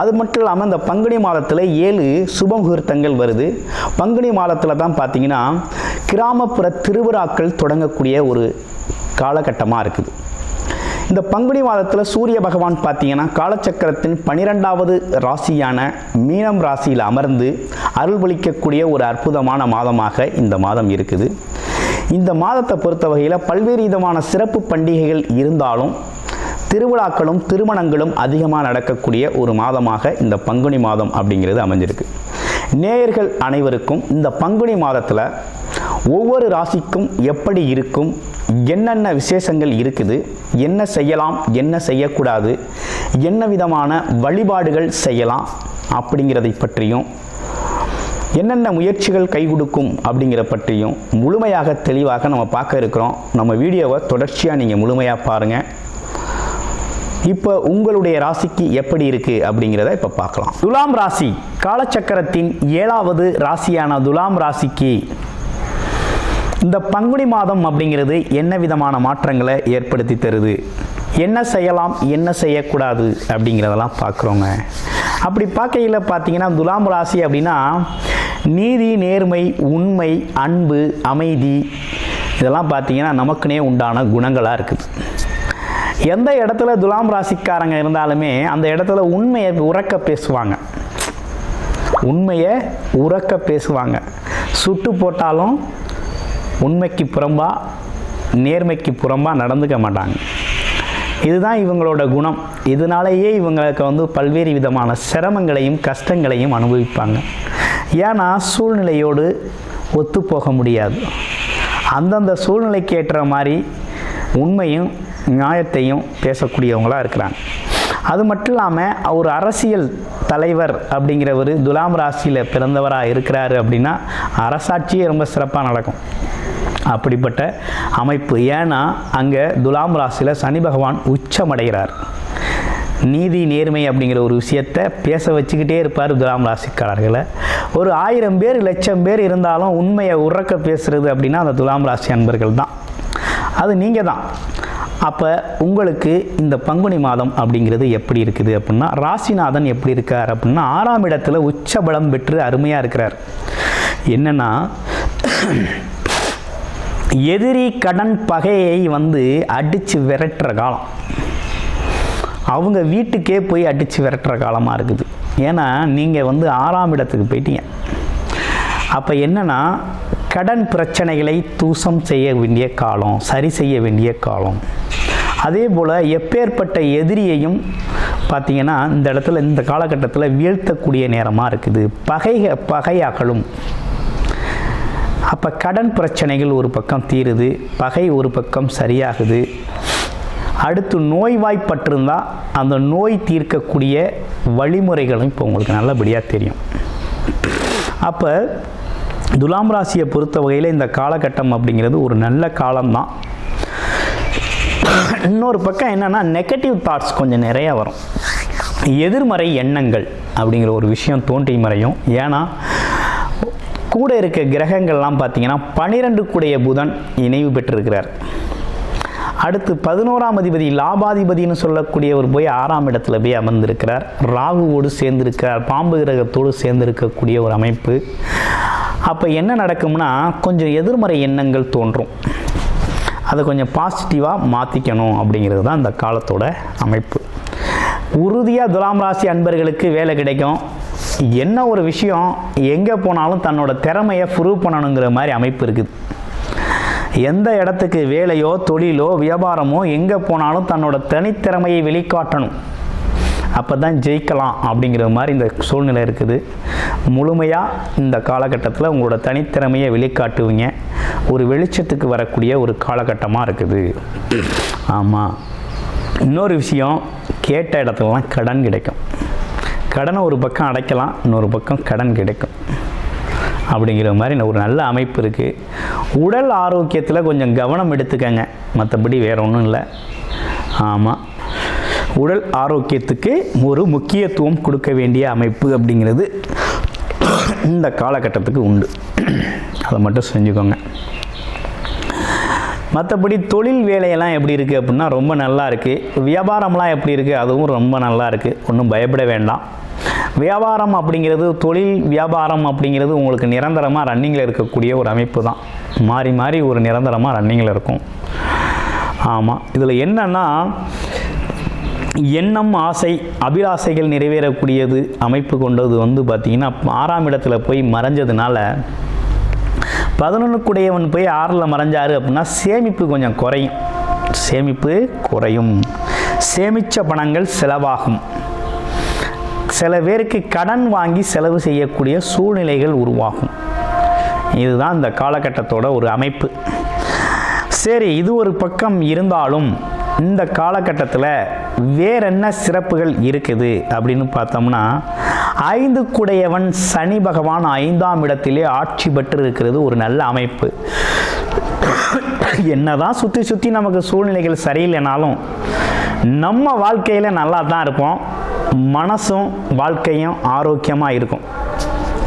அது மட்டும் இல்லாமல் இந்த பங்குனி மாதத்தில் ஏழு சுப முகூர்த்தங்கள் வருது. பங்குனி மாதத்தில் தான் பார்த்தீங்கன்னா கிராமப்புற திருவிழாக்கள் தொடங்கக்கூடிய ஒரு காலகட்டமாக இருக்குது. இந்த பங்குனி மாதத்தில் சூரிய பகவான் பார்த்தீங்கன்னா காலச்சக்கரத்தின் பனிரெண்டாவது ராசியான மீனம் ராசியில் அமர்ந்து அருள்பளிக்கக்கூடிய ஒரு அற்புதமான மாதமாக இந்த மாதம் இருக்குது. இந்த மாதத்தை பொறுத்த வகையில் பல்வேறு விதமான சிறப்பு பண்டிகைகள் இருந்தாலும் திருவிழாக்களும் திருமணங்களும் அதிகமாக நடக்கக்கூடிய ஒரு மாதமாக இந்த பங்குனி மாதம் அப்படிங்கிறது அமைஞ்சிருக்கு. நேயர்கள் அனைவருக்கும் இந்த பங்குனி மாதத்தில் ஒவ்வொரு ராசிக்கும் எப்படி இருக்கும் என்னென்ன விசேஷங்கள் இருக்குது என்ன செய்யலாம் என்ன செய்யக்கூடாது என்ன விதமான வழிபாடுகள் செய்யலாம் அப்படிங்கிறதை பற்றியும் என்னென்ன முயற்சிகள் கை கொடுக்கும் அப்படிங்கிற பற்றியும் முழுமையாக தெளிவாக நம்ம பார்க்க இருக்கிறோம். நம்ம வீடியோவை தொடர்ச்சியாக நீங்கள் முழுமையாக பாருங்கள் இப்போ உங்களுடைய ராசிக்கு எப்படி இருக்கு அப்படிங்கிறத இப்போ பார்க்கலாம். துலாம் ராசி காலச்சக்கரத்தின் ஏழாவது ராசியான துலாம் ராசிக்கு இந்த பங்குனி மாதம் அப்படிங்கிறது என்ன விதமான மாற்றங்களை ஏற்படுத்தி தருது? என்ன செய்யலாம் என்ன செய்யக்கூடாது அப்படிங்கிறதெல்லாம் பார்க்குறோங்க. அப்படி பார்க்கையில் பார்த்தீங்கன்னா துலாம் ராசி அப்படின்னா நீதி நேர்மை உண்மை அன்பு அமைதி இதெல்லாம் பார்த்தீங்கன்னா நமக்குனே உண்டான குணங்களாக இருக்குது. எந்த இடத்துல துலாம் ராசிக்காரங்க இருந்தாலுமே அந்த இடத்துல உண்மையை உறக்க பேசுவாங்க. உண்மையை உறக்க பேசுவாங்க. சுட்டு போட்டாலும் உண்மைக்கு புறம்பா நேர்மைக்கு புறம்பா நடந்துக்க மாட்டாங்க. இதுதான் இவங்களோட குணம். இதனாலேயே இவங்களுக்கு வந்து பல்வேறு விதமான சிரமங்களையும் கஷ்டங்களையும் அனுபவிப்பாங்க. ஏன்னா சூழ்நிலையோடு ஒத்து போக முடியாது. அந்தந்த சூழ்நிலைக்கு ஏற்ற மாதிரி உண்மையும் நியாயத்தையும் பேசக்கூடியவங்களாக இருக்கிறாங்க. அது மட்டும் இல்லாமல் ஒரு அரசியல் தலைவர் அப்படிங்கிறவர் துலாம் ராசியில் பிறந்தவராக இருக்கிறாரு அப்படின்னா அரசாட்சியே ரொம்ப சிறப்பாக நடக்கும். அப்படிப்பட்ட அமைப்பு. ஏன்னா அங்கே துலாம் ராசியில் சனி பகவான் உச்சமடைகிறார். நீதி நேர்மை அப்படிங்கிற ஒரு விஷயத்தை பேச வச்சுக்கிட்டே இருப்பார் துலாம் ராசிக்காரர்களை. ஒரு ஆயிரம் பேர் லட்சம் பேர் இருந்தாலும் உண்மையை உறக்க பேசுகிறது அப்படின்னா அந்த துலாம் ராசி அன்பர்கள் தான். அது நீங்கள் தான் அப்போ உங்களுக்கு இந்த பங்குனி மாதம் அப்படிங்கிறது எப்படி இருக்குது அப்படின்னா ராசிநாதன் எப்படி இருக்கார் அப்படின்னா ஆறாம் இடத்துல உச்சபலம் பெற்று அருமையாக இருக்கிறார். என்னென்னா எதிரி கடன் பகையை வந்து அடித்து விரட்டுற காலம். அவங்க வீட்டுக்கே போய் அடித்து விரட்டுற காலமாக இருக்குது. ஏன்னா நீங்கள் வந்து ஆறாம் இடத்துக்கு போயிட்டீங்க. அப்போ என்னென்னா கடன் பிரச்சனைகளை தூசம் செய்ய வேண்டிய காலம் சரி செய்ய வேண்டிய காலம். அதே போல் எப்பேற்பட்ட எதிரியையும் பார்த்தீங்கன்னா இந்த இடத்துல இந்த காலகட்டத்தில் வீழ்த்தக்கூடிய நேரமாக இருக்குது. பகை பகையாக்களும் அப்போ கடன் பிரச்சனைகள் ஒரு பக்கம் தீருது பகை ஒரு பக்கம் சரியாகுது. அடுத்து நோய்வாய்ப்பட்டிருந்தால் அந்த நோய் தீர்க்கக்கூடிய வழிமுறைகளும் இப்போ உங்களுக்கு நல்லபடியாக தெரியும். அப்போ துலாம் ராசியை பொறுத்த வகையில் இந்த காலகட்டம் அப்படிங்கிறது ஒரு நல்ல காலம்தான். இன்னொரு பக்கம் என்னென்னா நெகட்டிவ் தாட்ஸ் கொஞ்சம் நிறையா வரும். எதிர்மறை எண்ணங்கள் அப்படிங்கிற ஒரு விஷயம் தோன்றி மறையும். ஏன்னா கூட இருக்க கிரகங்கள்லாம் பார்த்தீங்கன்னா பனிரெண்டு கூடைய புதன் இணைவு பெற்றிருக்கிறார். அடுத்து பதினோராம் அதிபதி லாபாதிபதினு சொல்லக்கூடியவர் போய் ஆறாம் இடத்துல போய் அமர்ந்திருக்கிறார். ராகுவோடு சேர்ந்திருக்கிறார். பாம்பு கிரகத்தோடு சேர்ந்திருக்கக்கூடிய ஒரு அமைப்பு. அப்போ என்ன நடக்கும்னா கொஞ்சம் எதிர்மறை எண்ணங்கள் தோன்றும். அதை கொஞ்சம் பாசிட்டிவாக மாற்றிக்கணும் அப்படிங்கிறது தான் இந்த காலத்தோட அமைப்பு. உறுதியாக துலாம் ராசி அன்பர்களுக்கு வேலை கிடைக்கும். என்ன ஒரு விஷயம் எங்கே போனாலும் தன்னோட திறமையை ப்ரூவ் பண்ணணுங்கிற மாதிரி அமைப்பு இருக்குது. எந்த இடத்துக்கு வேலையோ தொழிலோ வியாபாரமோ எங்கே போனாலும் தன்னோட தனித்திறமையை வெளிக்காட்டணும். அப்போ தான் ஜெயிக்கலாம் அப்படிங்கிற மாதிரி இந்த சூழ்நிலை இருக்குது. முழுமையாக இந்த காலகட்டத்தில் உங்களோட தனித்திறமையை வெளிக்காட்டுவீங்க. ஒரு வெளிச்சத்துக்கு வரக்கூடிய ஒரு காலகட்டமாக இருக்குது. ஆமாம் இன்னொரு விஷயம் கேட்ட இடத்துலலாம் கடன் கிடைக்கும். கடனை ஒரு பக்கம் அடைக்கலாம் இன்னொரு பக்கம் கடன் கிடைக்கும். அப்படிங்கிற மாதிரி ஒரு நல்ல அமைப்பு இருக்குது உடல் ஆரோக்கியத்தில் கொஞ்சம் கவனம் எடுத்துக்கங்க. மற்றபடி வேற ஒன்றும் இல்லை. ஆமாம் உடல் ஆரோக்கியத்துக்கு ஒரு முக்கியத்துவம் கொடுக்க வேண்டிய அமைப்பு அப்படிங்கிறது இந்த காலகட்டத்துக்கு உண்டு. அதை மட்டும் செஞ்சுக்கோங்க. மற்றபடி தொழில் வேலையெல்லாம் எப்படி இருக்குது அப்படின்னா ரொம்ப நல்லா இருக்குது வியாபாரம்லாம் எப்படி இருக்குது அதுவும் ரொம்ப நல்லா இருக்குது ஒன்றும் பயப்பட வேண்டாம். வியாபாரம் அப்படிங்கிறது தொழில் வியாபாரம் அப்படிங்கிறது உங்களுக்கு நிரந்தரமாக ரன்னிங்கில் இருக்கக்கூடிய ஒரு அமைப்பு தான். மாறி மாறி ஒரு நிரந்தரமாக ரன்னிங்கில் இருக்கும். ஆமாம் இதில் என்னென்னா எண்ணம் ஆசை அபிலாசைகள் நிறைவேறக்கூடியது அமைப்பு கொண்டது வந்து பார்த்திங்கன்னா ஆறாம் இடத்துல போய் மறைஞ்சதுனால பதினொன்றுக்குடையவன் போய் ஆறில் மறைஞ்சாரு அப்படின்னா சேமிப்பு கொஞ்சம் குறையும். சேமிப்பு குறையும். சேமித்த பணங்கள் செலவாகும். சில பேருக்கு கடன் வாங்கி செலவு செய்யக்கூடிய சூழ்நிலைகள் உருவாகும். இதுதான் இந்த காலகட்டத்தோட ஒரு அமைப்பு. சரி இது ஒரு பக்கம் இருந்தாலும் இந்த காலகட்டத்தில் வேற என்ன சிறப்புகள் இருக்குது அப்படின்னு பார்த்தோம்னா ஐந்து குடையவன் சனி பகவான் ஐந்தாம் இடத்திலே ஆட்சி பெற்று இருக்கிறது ஒரு நல்ல அமைப்பு. என்னதான் சுற்றி சுற்றி நமக்கு சூழ்நிலைகள் சரியில்லைனாலும் நம்ம வாழ்க்கையில் நல்லா தான் இருப்போம். மனசும் வாழ்க்கையும் ஆரோக்கியமாக இருக்கும்.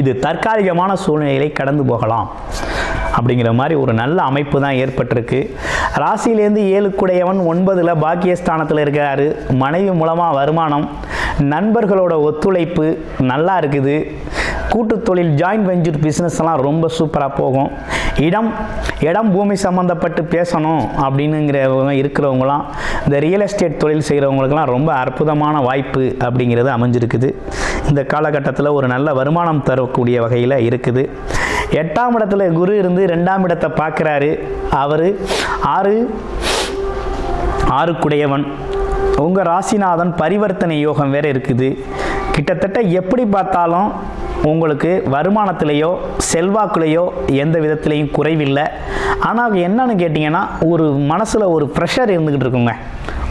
இது தற்காலிகமான சூழ்நிலைகளை கடந்து போகலாம். அப்படிங்கிற மாதிரி ஒரு நல்ல அமைப்பு தான் ஏற்பட்டிருக்கு. ராசியிலேருந்து ஏழுக்குடையவன் ஒன்பதில் பாக்கியஸ்தானத்தில் இருக்கிறாரு மனைவி மூலமாக வருமானம் நண்பர்களோட ஒத்துழைப்பு நல்லா இருக்குது. கூட்டு தொழில் ஜாயின்ட் வெஞ்சர் பிஸ்னஸ்லாம் ரொம்ப சூப்பராக போகும். இடம் இடம் பூமி சம்மந்தப்பட்டு பேசணும் அப்படின்னுங்கிறவங்க இருக்கிறவங்களாம் இந்த ரியல் எஸ்டேட் தொழில் செய்கிறவங்களுக்கெல்லாம் ரொம்ப அற்புதமான வாய்ப்பு அப்படிங்கிறது அமைஞ்சிருக்குது. இந்த காலகட்டத்தில் ஒரு நல்ல வருமானம் தரக்கூடிய வகையில் இருக்குது. எட்டாம் இடத்துல குரு இருந்து ரெண்டாம் இடத்தை பார்க்குறாரு. அவர் ஆறு ஆறுக்குடையவன். உங்கள் ராசிநாதன் பரிவர்த்தனை யோகம் வேறு இருக்குது. கிட்டத்தட்ட எப்படி பார்த்தாலும் உங்களுக்கு வருமானத்திலேயோ செல்வாக்குலேயோ எந்த விதத்துலேயும் குறைவில்லை. ஆனால் என்னன்னு கேட்டிங்கன்னா ஒரு மனசில் ஒரு ப்ரெஷர் இருந்துக்கிட்டு இருக்குங்க.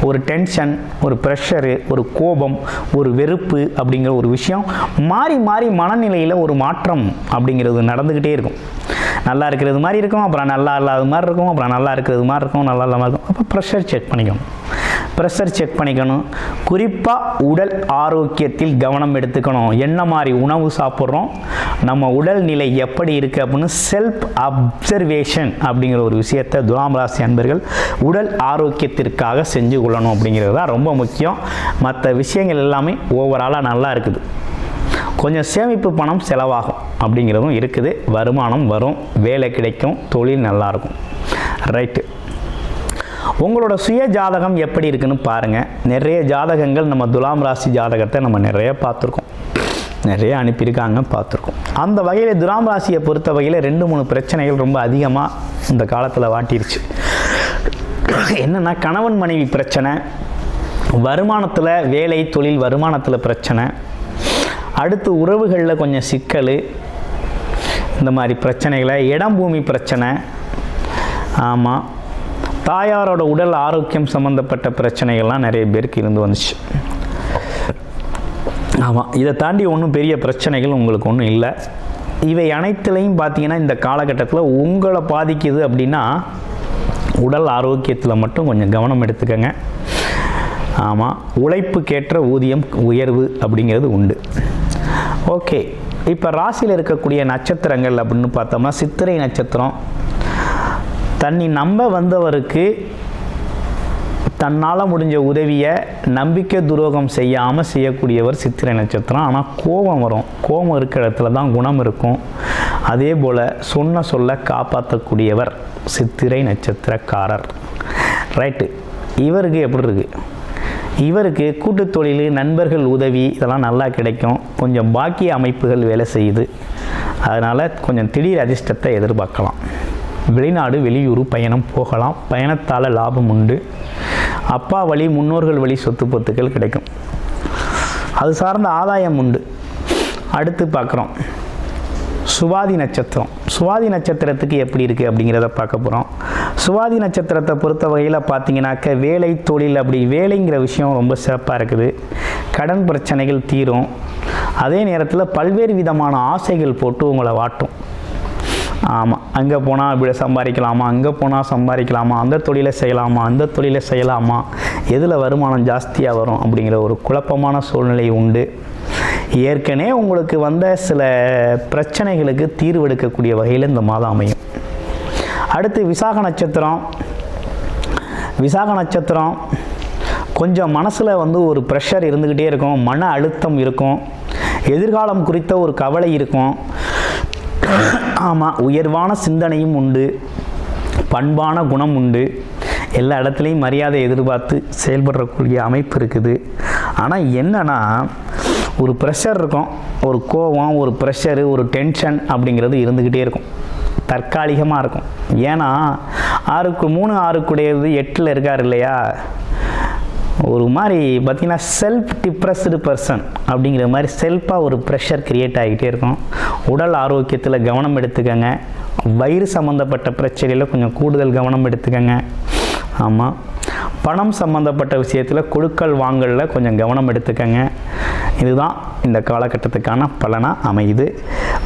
ஒரு டென்ஷன் ஒரு ப்ரெஷரு ஒரு கோபம் ஒரு வெறுப்பு அப்படிங்கிற ஒரு விஷயம் மாறி மாறி மனநிலையில் ஒரு மாற்றம் அப்படிங்கிறது நடந்துக்கிட்டே இருக்கும். நல்லா இருக்கிறது மாதிரி இருக்கும் அப்புறம் நல்லா இல்லாத மாதிரி இருக்கும் அப்புறம் நல்லா இருக்கிறது மாதிரி இருக்கும் நல்லா இல்லாமல் இருக்கும். அப்போ ப்ரெஷர் செக் பண்ணிக்கணும். ப்ரெஷர் செக் பண்ணிக்கணும். குறிப்பாக உடல் ஆரோக்கியத்தில் கவனம் எடுத்துக்கணும். என்ன மாதிரி உணவு சாப்பிட்றோம் நம்ம உடல் நிலை எப்படி இருக்குது அப்படின்னு செல்ஃப் அப்சர்வேஷன் அப்படிங்கிற ஒரு விஷயத்தை துலாம் ராசி அன்பர்கள் உடல் ஆரோக்கியத்திற்காக செஞ்சு கொள்ளணும் அப்படிங்கிறது தான் ரொம்ப முக்கியம். மற்ற விஷயங்கள் எல்லாமே ஓவராலாக நல்லா இருக்குது. கொஞ்சம் சேமிப்பு பணம் செலவாகும் அப்படிங்கிறதும் இருக்குது. வருமானம் வரும் வேலை கிடைக்கும் தொழில் நல்லாயிருக்கும் ரைட்டு உங்களோட சுய ஜாதகம் எப்படி இருக்குன்னு பாருங்கள் நிறைய ஜாதகங்கள் நம்ம துலாம் ராசி ஜாதகத்தை நம்ம நிறைய பார்த்துருக்கோம். நிறைய அனுப்பியிருக்காங்க பார்த்துருக்கோம். அந்த வகையில் துலாம் ராசியை பொறுத்த வகையில் ரெண்டு மூணு பிரச்சனைகள் ரொம்ப அதிகமாக இந்த காலத்தில் வாட்டிருச்சு. என்னென்னா கணவன் மனைவி பிரச்சனை வருமானத்தில் வேலை தொழில் வருமானத்தில் பிரச்சனை அடுத்து உறவுகளில் கொஞ்சம் சிக்கல் இந்த மாதிரி பிரச்சனைகளை இடம் பூமி பிரச்சனை ஆமாம் தாயாரோட உடல் ஆரோக்கியம் சம்மந்தப்பட்ட பிரச்சனைகள்லாம் நிறைய பேருக்கு இருந்து வந்துச்சு. ஆமாம் இதை தாண்டி ஒன்றும் பெரிய பிரச்சனைகள் உங்களுக்கு ஒன்றும் இல்லை. இவை அனைத்துலேயும் பார்த்தீங்கன்னா இந்த காலகட்டத்தில் உங்களை பாதிக்குது அப்படின்னா உடல் ஆரோக்கியத்தில் மட்டும் கொஞ்சம் கவனம் எடுத்துக்கங்க. ஆமாம் உழைப்புக்கேற்ற ஊதியம் உயர்வு அப்படிங்கிறது உண்டு. ஓகே இப்போ ராசியில் இருக்கக்கூடிய நட்சத்திரங்கள் அப்படின்னு பார்த்தோம்னா சித்திரை நட்சத்திரம் தன்னை நம்ப வந்தவருக்கு தன்னால் முடிஞ்ச உதவியை நம்பிக்கை துரோகம் செய்யாமல் செய்யக்கூடியவர் சித்திரை நட்சத்திரம். ஆனால் கோபம் வரும். கோபம் இருக்கிற இடத்துல தான் குணம் இருக்கும். அதே போல் சொன்ன சொல்ல காப்பாற்றக்கூடியவர் சித்திரை நட்சத்திரக்காரர். ரைட்டு இவருக்கு எப்படி இருக்குது இவருக்கு கூட்டு தொழில் நண்பர்கள் உதவி இதெல்லாம் நல்லா கிடைக்கும். கொஞ்சம் பாக்கிய அமைப்புகள் வேலை செய்யுது. அதனால் கொஞ்சம் திடீர் அதிர்ஷ்டத்தை எதிர்பார்க்கலாம். வெளிநாடு வெளியூர் பயணம் போகலாம். பயணத்தால் லாபம் உண்டு. அப்பா வழி முன்னோர்கள் வழி சொத்து பொத்துக்கள் கிடைக்கும். அது சார்ந்த ஆதாயம் உண்டு. அடுத்து பார்க்குறோம். சுவாதி நட்சத்திரம். சுவாதி நட்சத்திரத்துக்கு எப்படி இருக்குது அப்படிங்கிறத பார்க்க போகிறோம் சுவாதி நட்சத்திரத்தை பொறுத்த வகையில் பார்த்தீங்கன்னாக்க வேலை தொழில் அப்படி வேலைங்கிற விஷயம் ரொம்ப சிறப்பாக இருக்குது. கடன் பிரச்சனைகள் தீரும். அதே நேரத்தில் பல்வேறு விதமான ஆசைகள் போட்டு உங்களை வாட்டும். ஆமாம் அங்கே போனால் இப்படி சம்பாதிக்கலாமா? அங்கே போனால் சம்பாதிக்கலாமா? அந்த தொழிலை செய்யலாமா? அந்த தொழிலை செய்யலாமா? எதில் வருமானம் ஜாஸ்தியாக வரும் அப்படிங்கிற ஒரு குழப்பமான சூழ்நிலை உண்டு. ஏற்கனவே உங்களுக்கு வந்த சில பிரச்சனைகளுக்கு தீர்வு எடுக்கக்கூடிய வகையில் இந்த மாதம் அமையும். அடுத்து விசாக நட்சத்திரம். விசாக நட்சத்திரம். கொஞ்சம் மனசில் வந்து ஒரு ப்ரெஷர் இருந்துக்கிட்டே இருக்கும். மன அழுத்தம் இருக்கும். எதிர்காலம் குறித்த ஒரு கவலை இருக்கும். ஆமாம் உயர்வான சிந்தனையும் உண்டு. பண்பான குணம் உண்டு. எல்லா இடத்துலையும் மரியாதை எதிர்பார்த்து செயல்படக்கூடிய அமைப்பு இருக்குது. ஆனால் என்னன்னா ஒரு ப்ரெஷர் இருக்கும். ஒரு கோபம் ஒரு ப்ரெஷரு ஒரு டென்ஷன் அப்படிங்கிறது இருந்துக்கிட்டே இருக்கும். தற்காலிகமாக இருக்கும். ஏன்னா ஆறுக்கு மூணு ஆறுக்குடையது எட்டில் இருக்கார் இல்லையா? ஒரு மாதிரி பார்த்திங்கன்னா செல்ஃப் டிப்ரெஸ்டு பர்சன் அப்படிங்கிற மாதிரி செல்ஃபாக ஒரு ப்ரெஷர் க்ரியேட் ஆகிட்டே இருக்கும். உடல் ஆரோக்கியத்தில் கவனம் எடுத்துக்கோங்க. வயிறு சம்மந்தப்பட்ட பிரச்சனையில் கொஞ்சம் கூடுதல் கவனம் எடுத்துக்கோங்க. ஆமாம் பணம் சம்மந்தப்பட்ட விஷயத்தில் கொடுக்கல் வாங்கலில் கொஞ்சம் கவனம் எடுத்துக்கோங்க. இதுதான் இந்த காலகட்டத்துக்கான பலனாக அமையுது.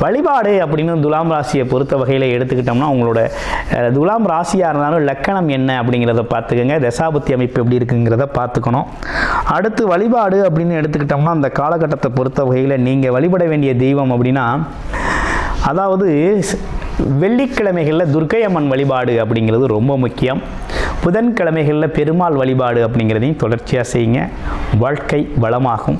வழிபாடு அப்படின்னு துலாம் ராசியை பொறுத்த வகையில் எடுத்துக்கிட்டோம்னா உங்களோட துலாம் ராசியாக இருந்தாலும் லக்கணம் என்ன அப்படிங்கிறத பார்த்துக்கோங்க. தசாபுத்தி அமைப்பு எப்படி இருக்குங்கிறத பார்த்துக்கணும். அடுத்து வழிபாடு அப்படின்னு எடுத்துக்கிட்டோம்னா அந்த காலகட்டத்தை பொறுத்த வகையில் நீங்கள் வழிபட வேண்டிய தெய்வம் அப்படின்னா அதாவது வெள்ளிக்கிழமைகளில் துர்க்கை அம்மன் வழிபாடு அப்படிங்கிறது ரொம்ப முக்கியம். புதன்கிழமைகளில் பெருமாள் வழிபாடு அப்படிங்கிறதையும் தொடர்ச்சியாக செய்யுங்க. வாழ்க்கை வளமாகும்.